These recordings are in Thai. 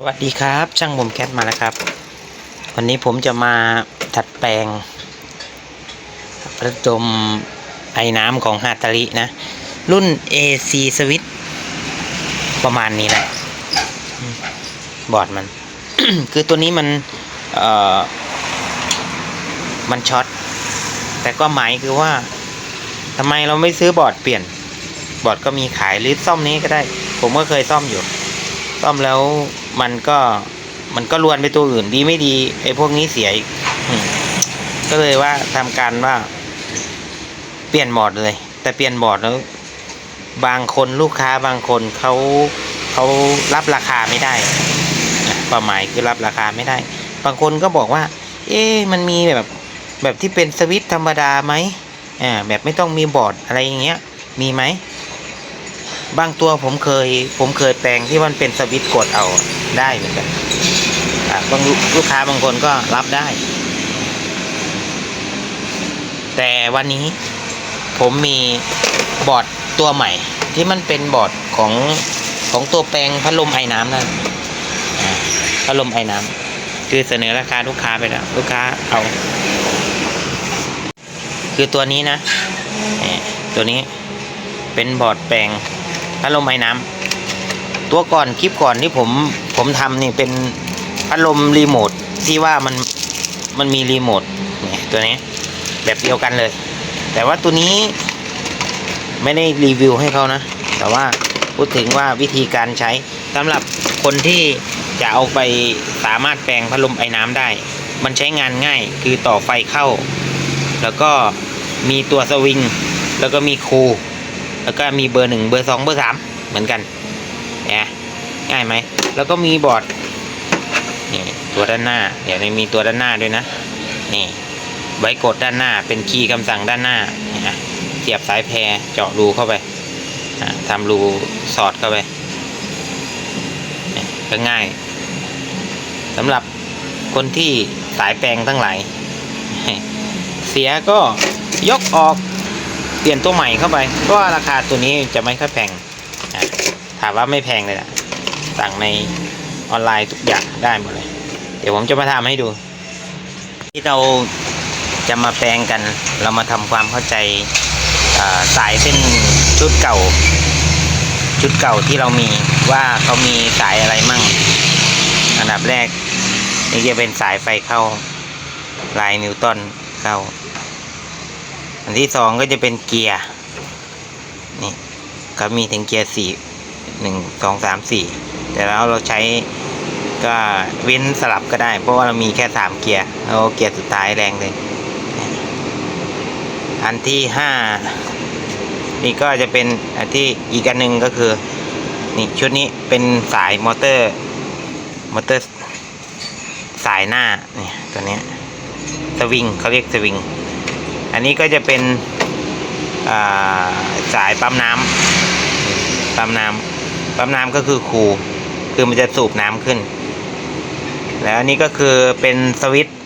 สวัสดีครับ ช่างผมแคทมาแล้วครับ วันนี้ผมจะมาถัดแปลงระดมไอ้น้ำของฮาตารินะ รุ่น AC Switch ประมาณนี้แหละบอร์ดมัน คือตัวนี้มันเอ่อมันช็อต แต่ก็หมายคือว่าทำไมเราไม่ซื้อบอร์ดเปลี่ยน บอร์ดก็มีขายหรือซ่อมนี้ก็ได้ ผมก็เคยซ่อมอยู่ ซ่อมแล้ว มันก็มันก็รวนไปตัวอื่นดีไม่ดีไอ้พวกนี้เสียอีกก็เลยว่าทำการว่า เปลี่ยนบอร์ดเลย แต่เปลี่ยนบอร์ดแล้ว บางคนลูกค้าบางคนเขาเขารับราคาไม่ได้นะเป้าหมายคือรับราคาไม่ได้ บางคนก็บอกว่า เอ๊ะมันมีแบบแบบที่เป็นสวิตธรรมดาไหมอ่าแบบไม่ต้องมีบอร์ดอะไรอย่างเงี้ย มีไหม บางตัวผมเคย ผมเคยแปลงที่มันเป็นสวิตช์กดเอาได้เหมือนกันบางลูกค้าบางคนก็รับได้ แต่วันนี้ผมมีบอร์ดตัวใหม่ ที่มันเป็นบอร์ดของของตัวแปลงพัดลมไอ้น้ำนั่นพัดลมไอ้น้ำคือเสนอราคาลูกค้าไปแล้วลูกค้าเอา คือตัวนี้นะ ตัวนี้เป็นบอร์ดแปลง พัดลมไอ้น้ำตัวก่อนคลิปก่อนที่ผมผมทำนี่เป็นพัดลมรีโมทที่ว่ามันมันมีรีโมทเนี่ยตัวนี้แบบเดียวกันเลย แต่ว่าตัวนี้ไม่ได้รีวิวให้เขานะ แต่ว่าพูดถึงว่าวิธีการใช้สำหรับคนที่จะเอาไปสามารถแปลงพัดลมไอ้น้ำได้ มันใช้งานง่ายคือต่อไฟเข้า แล้วก็มีตัวสวิง แล้วก็มีคู แล้วก็มีเบอร์หนึ่งเบอร์สองเบอร์สามเหมือนกันนี่ยง่ายไหม แล้วก็มีบอร์ดนี่ตัวด้านหน้า เดี๋ยวนี้มีตัวด้านหน้าด้วยนะ นี่ไว้กดด้านหน้าเป็นคีย์คำสั่งด้านหน้าเนี่ยนะเสียบสายแพรเจาะรูเข้าไปทำรูสอดเข้าไปก็ง่ายสำหรับคนที่สายแปลงทั้งหลาย เสียก็ยกออก ปลี่ยนตัวใหม่เข้าไป เพราะว่าราคาตัวนี้จะไม่ค่อยแพงถามว่าไม่แพงเลยนะสั่งในออนไลน์ทุกอย่างได้หมดเลย เดี๋ยวผมจะมาทำให้ดู ที่เราจะมาแปลงกัน เรามาทำความเข้าใจาสายเส้นชุดเก่า ชุดเก่าที่เรามีว่าเขามีสายอะไรมั่ง อันดับแรกนี่จะเป็นสายไฟเข้าลายนิวตันเข้า อันที่สองก็จะเป็นเกียร์นี่ก็มีถึงเกียร์สี่หนึ่งสองสามสี่แต่แล้วเราใช้ก็เว้นสลับก็ได้ เพราะว่าเรามีแค่สามเกียร์เราเอาเกียร์สุดท้ายแรงเลยอันที่ห้านี่ก็จะเป็นอันที่อีกอันหนึ่งก็คือนี่ชุดนี้เป็นสายมอเตอร์มอเตอร์สายหน้าเนี่ยตัวนี้สวิงเขาเรียกสวิง อันนี้ก็จะเป็นสายปั๊มน้ำปั๊มน้ำปั๊มน้ำก็คือคูคือมันจะสูบน้ำขึ้น แล้วอันนี้ก็คือเป็นสวิตช์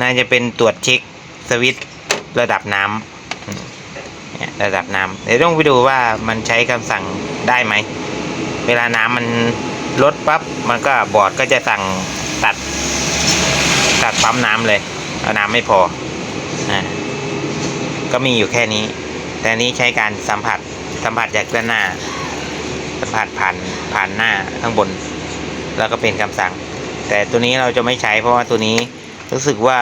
น่าจะเป็นตรวจเช็คสวิตช์ระดับน้ำระดับน้ำเดี๋ยวต้องไปดูว่ามันใช้คำสั่งได้ไหม เวลาน้ำมันลดปั๊บมันก็บอร์ดก็จะสั่งตัด ตัดปั๊มน้ำเลยเอาน้ำไม่พอ ก็มีอยู่แค่นี้ แต่นี้ใช้การสัมผัสสัมผัสจากด้านหน้า สัมผัสผ่านผ่านหน้าข้างบน แล้วก็เป็นคำสั่ง แต่ตัวนี้เราจะไม่ใช้เพราะว่าตัวนี้รู้สึกว่า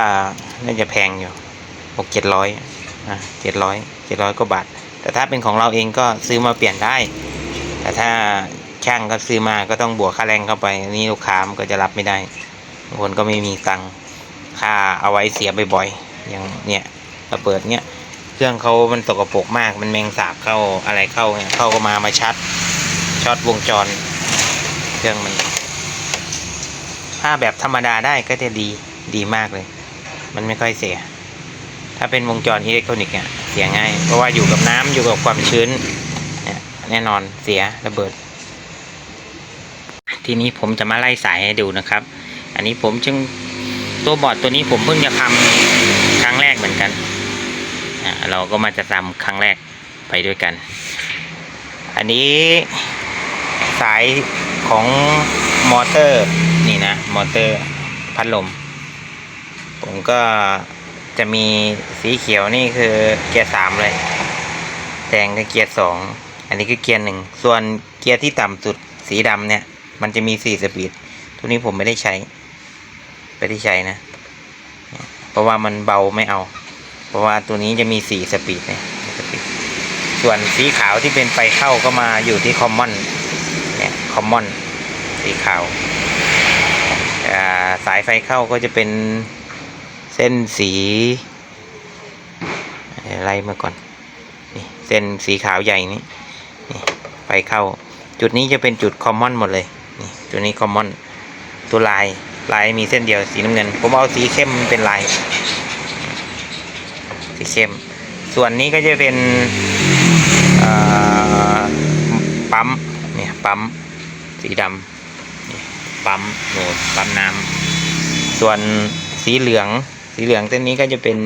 น่าจะแพงอยู่หกเจ็ดร้อยอะเจ็ดร้อยเจ็ดร้อยกว่าบาท แต่ถ้าเป็นของเราเองก็ซื้อมาเปลี่ยนได้ แต่ถ้าช่างก็ซื้อมาก็ต้องบวกค่าแรงเข้าไปนนี้ลูกค้ามันก็จะรับไม่ได้คนก็ไม่มีตังค์ค่าเอาไว้เสียบ่อยๆ อย่างเนี่ยระเบิดเนี่ยเครื่องเขามันตกปรกมากมันแมงสาบเข้าอะไรเข้าเนี่ยเข้าก็มามาชัดช็อตวงจร เครื่องมัน ถ้าแบบธรรมดาได้ก็จะดีดีมากเลย มันไม่ค่อยเสีย ถ้าเป็นวงจรอิเล็กทรอนิกส์เนี่ยเสียง่าย เพราะว่าอยู่กับน้ำอยู่กับความชื้นเนี่ยแน่นอนเสียระเบิด ทีนี้ผมจะมาไล่สายให้ดูนะครับ อันนี้ผมจึงตัวบอร์ดตัวนี้ผมเพิ่งจะทำ ครั้งแรกเหมือนกันเราก็มาจะทำครั้งแรกไปด้วยกัน อันนี้สายของมอเตอร์นี่นะ มอเตอร์พัดลม ผมก็จะมีสีเขียวนี่คือเกียร์สามเลย แดงก็เกียร์สอง อันนี้คือเกียร์หนึ่ง ส่วนเกียร์ที่ต่ำสุดสีดำเนี่ย มันจะมีสี่สปีดตัวนี้ผมไม่ได้ใช้ ไม่ได้ใช้นะ เพราะว่ามันเบาไม่เอา เพราะว่าตัวนี้จะมีสี่สปีดเนี่ยสปีดส่วนสีขาวที่เป็นไฟเข้าก็มาอยู่ที่คอมมอนเนี่ยคอมมอนสีขาวสายไฟเข้าก็จะเป็นเส้นสีอะไรมาก่อนนี่เส้นสีขาวใหญ่นี้นี่ไฟเข้า จุดนี้จะเป็นจุดคอมมอนหมดเลยนี่ตัวนี้คอมมอนตัวลาย ลายมีเส้นเดียวสีน้ำเงิน ผมเอาสีเข้มเป็นลาย สีเข้ม ส่วนนี้ก็จะเป็นปั๊มเนี่ยปั๊มสีดำปั๊มโหนดปั๊มน้ำส่วนสีเหลือง สีเหลืองเส้นนี้ก็จะเป็น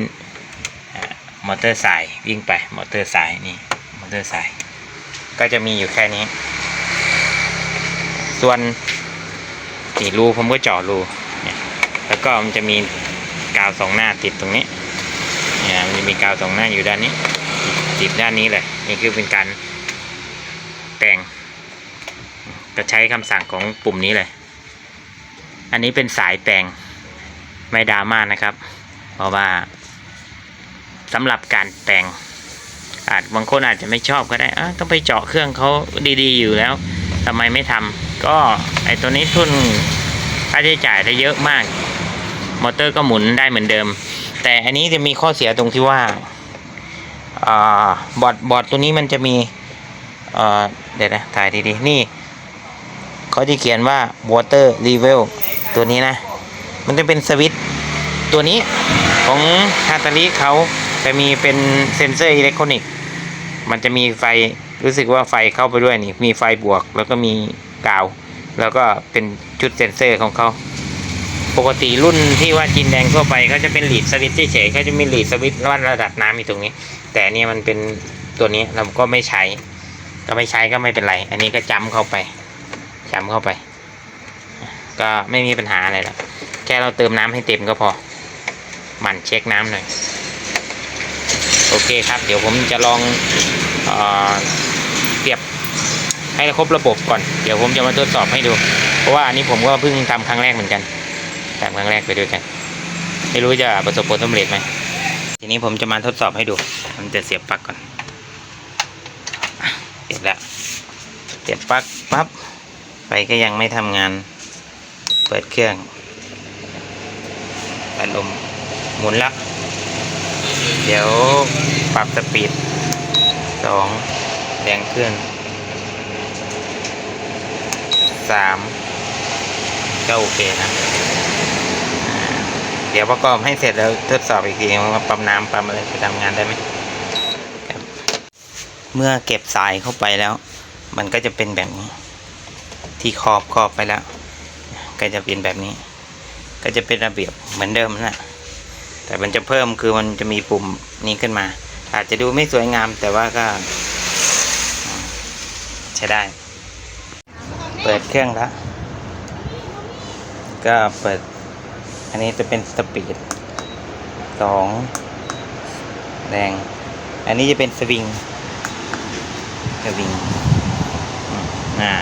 มอเตอร์สายวิ่งไปมอเตอร์สายนี่มอเตอร์สายก็จะมีอยู่แค่นี้ ส่วน นี่รูผมก็เจาะรูเนี่ยแล้วก็มันจะมีกาวสองหน้าติดตรงนี้เนี่ยมันจะมีกาวสองหน้าอยู่ด้านนี้ ติดด้านนี้เลยนี่คือเป็นการแต่งก็ใช้คำสั่งของปุ่มนี้เลย อันนี้เป็นสายแปลงไม่ดราม่านะครับ เพราะว่าสำหรับการแปลงอาจบางคนอาจจะไม่ชอบก็ได้อต้องไปเจาะเครื่องเขาดีๆ อยู่แล้ว ทำไมไม่ทำก็ไอตัวนี้ทุนค่าใช้จ่ายได้เยอะมาก มอเตอร์ก็หมุนได้เหมือนเดิม แต่อันนี้จะมีข้อเสียตรงที่ว่าอบอร์ดบอร์ดตัวนี้มันจะมีเดี๋ยวนะถ่ายดีๆ นี่เขาจะเขียนว่า water level ตัวนี้นะ มันจะเป็นสวิตตัวนี้ของฮาตาริเขาจะมีเป็นเซนเซอร์อิเล็กทรอนิกส์มันจะมีไฟ รู้สึกว่าไฟเข้าไปด้วยนี่ มีไฟบวกแล้วก็มีกาว แล้วก็เป็นชุดเซนเซอร์ของเขา ปกติรุ่นที่ว่าจินแดงทั่วไปเขาจะเป็นหลีดสวิตช์เฉยๆเขาจะมีหลีดสวิตช์วัดระดับน้ำอยู่ตรงนี้ แต่อันเนี่ยมันเป็นตัวนี้เราก็ไม่ใช้ ก็ไม่ใช้ก็ไม่เป็นไร อันนี้ก็จำเข้าไปจำเข้าไป ก็ไม่มีปัญหาอะไรหรอกแค่เราเติมน้ำให้เต็มก็พอหมั่นเช็คน้ำหน่อย โอเคครับ เดี๋ยวผมจะลองออ เทียบให้ครบระบบก่อน เดี๋ยวผมจะมาทดสอบให้ดู เพราะว่าอันนี้ผมก็เพิ่งทำครั้งแรกเหมือนกันทำครั้งแรกไปด้วยกัน ไม่รู้จะประสบผลสำเร็จไหมทีนี้ผมจะมาทดสอบให้ดู มันจะเสียบปลั๊กก่อนเสียบแล้วเสียบปลั๊กปั๊บไฟก็ยังไม่ทำงาน เปิดเครื่องพัดลมหมุนล้วเดี๋ยวปรับสปีดสอง แรงขึ้นสามก็โอเคนะ เดี๋ยวประกอบให้เสร็จแล้วทดสอบอีกทีว่าปั๊มน้ำปั๊มอะไรจะทำงานได้ไหมเมื่อเก็บสายเข้าไปแล้ว มันก็จะเป็นแบบนี้ ที่ขอบขอบไปแล้ว ก็จะเป็นแบบนี้ ก็จะเป็นระเบียบเหมือนเดิมนะแต่มันจะเพิ่มคือมันจะมีปุ่มนี้ขึ้นมา อาจจะดูไม่สวยงามแต่ว่าก็ ใช้ได้ เปิดเครื่องแล้วก็เปิด อันนี้จะเป็นสปีดสองแรง อันนี้จะเป็นสวิงสวิงอืมอ่า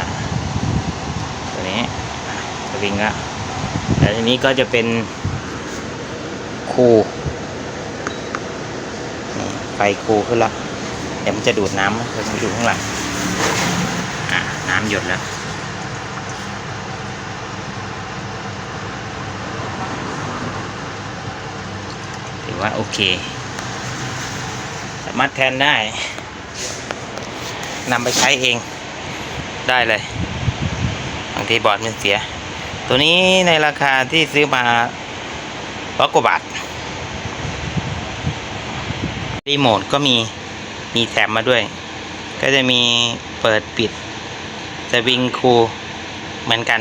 ตัวนี้สวิงละแล้วทีนี้ก็จะเป็นคูนี่ไฟคูขึ้นละเดี๋ยวมันจะดูดน้ำเราจะดูข้างหลังอ่าน้ำหยดแล้วถือว่าโอเค สามารถแทนได้นำไปใช้เองได้เลยบางทีบอร์ดมันเสีย ตัวนี้ในราคาที่ซื้อมาร้อยกว่าบาท รีโมทก็มีมีแถมมาด้วย ก็จะมีเปิดปิด สวิงคูเหมือนกัน